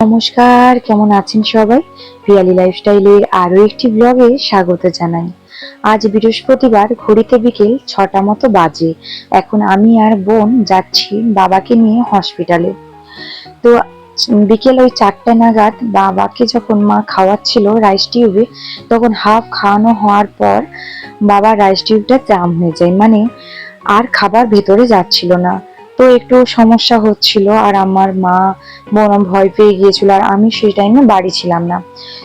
নমস্কার, কেমন আছেন সবাই? পিয়ালি লাইফস্টাইলের আরও একটি ব্লগে স্বাগত জানাই। আজ বৃহস্পতিবার, ঘড়িতে বিকেল ছটা মতো বাজে। এখন আমি আর বোন যাচ্ছি বাবাকে নিয়ে হসপিটালে তো বিকেল ওই চারটে নাগাদ বাবাকে যখন মা খাওয়াচ্ছিল রাইস টিউবে তখন হাফ খাওয়ানো হওয়ার পর বাবার রাইস টিউবটা জাম হয়ে যায়। মানে আর খাবার ভেতরে যাচ্ছিল না। তো একটু সমস্যা হচ্ছিল আর আমার মা বোন ভয় পেয়ে গিয়েছিল আর আমি সেই টাইমে বাড়ি ছিলাম না।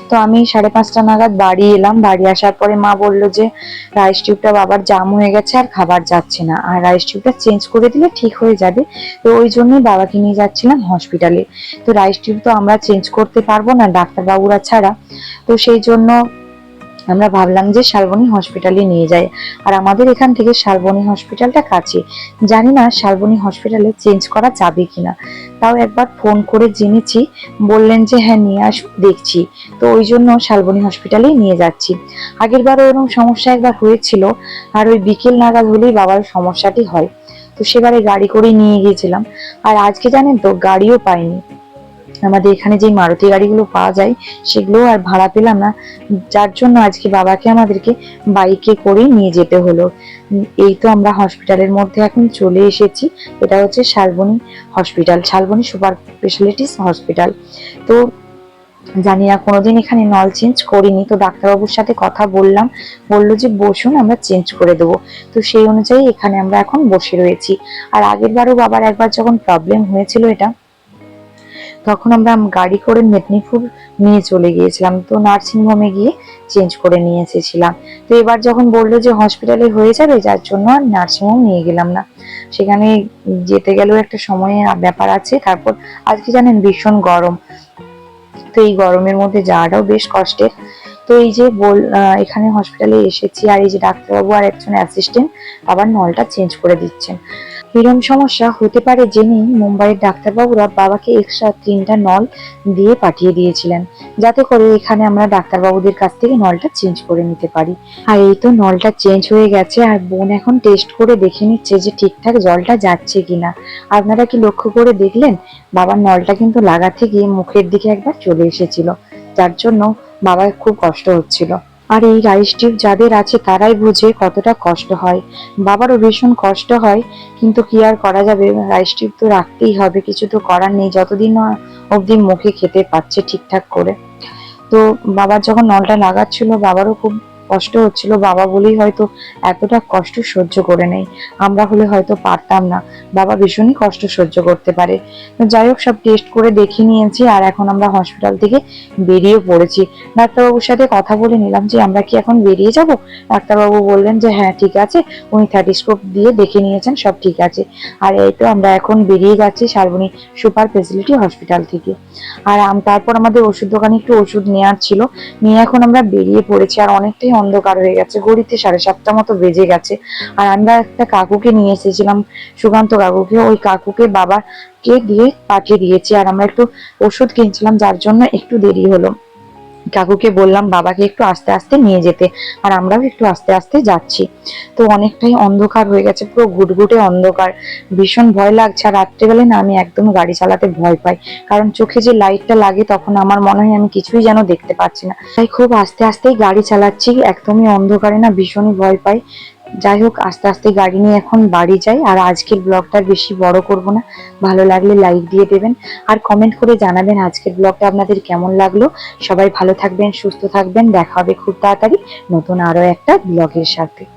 তো আমি সাড়ে পাঁচটা নাগাদ বাড়ি এলাম। বাড়ি আসার পরে মা বলল যে রাইস টিউবটা বাবার জাম হয়ে গেছে আর খাবার যাচ্ছে না। আর রাইস টিউবটা চেঞ্জ করে দিলে ঠিক হয়ে যাবে। তো ওই জন্যই বাবাকে নিয়ে যাচ্ছিলাম হসপিটালে তো রাইস টিউব তো আমরা চেঞ্জ করতে পারব না ডাক্তারবাবুরা ছাড়া। তো সেই জন্য আমরা ভাবলাম যে শালবনী হসপিটালে নিয়ে যাই। আর আমাদের এখান থেকে শালবনী হসপিটালটা কাছে। জানি না শালবনী হসপিটালে চেঞ্জ করা যাবে কিনা। তাও একবার ফোন করে জেনেছি। বললেন যে হ্যাঁ নিয়ে আসুন দেখছি। তো ওই জন্য শালবনী হসপিটালেই নিয়ে যাচ্ছি। আগের বারও এরকম সমস্যা একবার হয়েছিল। আর ওই বিকেল নাগাদ হলেই বাবার সমস্যাটি হয়। তো সেবারে গাড়ি করে নিয়ে গিয়েছিলাম। আর আজকে জানেন তো, গাড়িও পাইনি। আমাদের এখানে যে মারুতি গাড়িগুলো পাওয়া যায়, সেগুলো আর ভাড়া পেলাম না। যার জন্য আজকে বাবাকে আমাদেরকে বাইকে করে নিয়ে যেতে হলো। এই তো আমরা হসপিটালের মধ্যে এখন চলে এসেছি। এটা হচ্ছে Salboni hospital. Salboni super specialities hospital. তো জানি না, কোনোদিন এখানে নল চেঞ্জ করিনি। তো ডাক্তারবাবুর সাথে কথা বললাম। বলল যে, বসুন, আমরা চেঞ্জ করে দেবো। তো সেই অনুযায়ী এখানে আমরা এখন বসে রয়েছি। আর আগের বারও বাবার একবার যখন প্রবলেম হয়েছিল এটা তখন আমরা গাড়ি করে মেদিনীপুর নিয়ে চলে গিয়েছিলাম। তো নার্সিং হোমে গিয়ে চেঞ্জ করে নিয়ে এসেছিলাম। তো এবার যখন বলল যে হসপিটালে হয়ে যাবে, যার জন্য আর নার্সিং হোম নিয়ে গেলাম না। সেখানে যেতে গেলেও একটা সময়ের ব্যাপার আছে। তারপর আজকে জানেন, ভীষণ গরম। তো এই গরমের মধ্যে যাওয়াটাও বেশ কষ্টের। তো এই যে বল এখানে হসপিটালে এসেছি আর এই যে ডাক্তারবাবু আর একজন অ্যাসিস্ট্যান্ট আবার নলটা চেঞ্জ করে দিচ্ছেন। এরকম সমস্যা হতে পারে জেনেই মুম্বাইয়ের ডাক্তারবাবুরা বাবাকে এক্সট্রা তিনটা নল দিয়ে পাঠিয়ে দিয়েছিলেন। যাতে করে এখানে আমরা ডাক্তারবাবুদের কাছ থেকে নলটা চেঞ্জ করে নিতে পারি। আর এই তো নলটা চেঞ্জ হয়ে গেছে আর বোন এখন টেস্ট করে দেখে নিচ্ছে যে ঠিকঠাক জলটা যাচ্ছে কিনা। আপনারা কি লক্ষ্য করে দেখলেন? বাবার নলটা কিন্তু লাগাতে গিয়ে মুখের দিকে একবার চলে এসেছিল। যার জন্য বাবার খুব কষ্ট হচ্ছিল। আর এই রাইস টিউব যাদের আছে তারাই বুঝে কতটা কষ্ট হয়। বাবারও ভীষণ কষ্ট হয়, কিন্তু কি আর করা যাবে? রাইস টিউব তো রাখতেই হবে, কিছু তো করার নেই, যতদিন অবধি মুখে খেতে পাচ্ছে ঠিকঠাক করে। তো বাবার যখন নলটা লাগাচ্ছিল, বাবারও খুব কষ্ট হচ্ছিল বাবা বলেই হয়তো এতটা কষ্ট সহ্য করে নেই। আমরা হলে হয়তো পারতাম না। বাবা ভীষণই কষ্ট সহ্য করতে পারে। যাই হোক, সব টেস্ট করে দেখে নিয়েছি আর এখন আমরা হসপিটাল থেকে বেরিয়ে পড়েছি। ডাক্তারবাবুর সাথে কথা বলে নিলাম যে, আমরা কি এখন বেরিয়ে যাব? ডাক্তারবাবু বললেন যে হ্যাঁ ঠিক আছে। উনি থার্টিস্কোপ দিয়ে দেখে নিয়েছেন, সব ঠিক আছে। আর এই তো আমরা এখন বেরিয়ে যাচ্ছি শালবনী সুপার ফেসিলিটি হসপিটাল থেকে। আর তারপর আমাদের ওষুধ দোকানে একটু ওষুধ নেওয়ার ছিল। নিয়ে এখন আমরা বেরিয়ে পড়েছি। আর অনেকটাই অন্ধকার হয়ে গেছে, ঘড়িতে সাড়ে সাতটা মতো বেজে গেছে। আর আমরা একটা কাকুকে নিয়ে এসেছিলাম, সুকান্ত কাকুকে। ওই কাকুকে বাবা কে দিয়ে পাঠিয়ে দিয়েছি। আর আমরা একটু ওষুধ কিনছিলাম, যার জন্য একটু দেরি হলো। কাকুকে বললাম, বাবাকে একটু আস্তে আস্তে নিয়ে যেতে। আর আমরাও একটু আস্তে আস্তে যাচ্ছি। তো অনেকটাই অন্ধকার হয়ে গেছে, পুরো ঘুটঘুটে অন্ধকার। ভীষণ ভয় লাগছে, আর রাত্রেবেলায় না আমি একদম গাড়ি চালাতে ভয় পাই। কারণ চোখে যে লাইটটা লাগে, তখন আমার মনে হয় আমি কিছুই যেন দেখতে পাচ্ছি না। তাই খুব আস্তে আস্তেই গাড়ি চালাচ্ছি, একদমই অন্ধকারে না, ভীষণই ভয় পাই। যাই হোক, আস্তে আস্তে গাড়ি নিয়ে এখন বাড়ি যাই। আর আজকের ব্লগটা বেশি বড় করব না। ভালো লাগলে লাইক দিয়ে দেবেন। আর কমেন্ট করে জানাবেন আজকের ব্লগটা আপনাদের কেমন লাগল। সবাই ভালো থাকবেন, সুস্থ থাকবেন। দেখা হবে খুব তাড়াতাড়ি নতুন আরও একটা ব্লগের সাথে।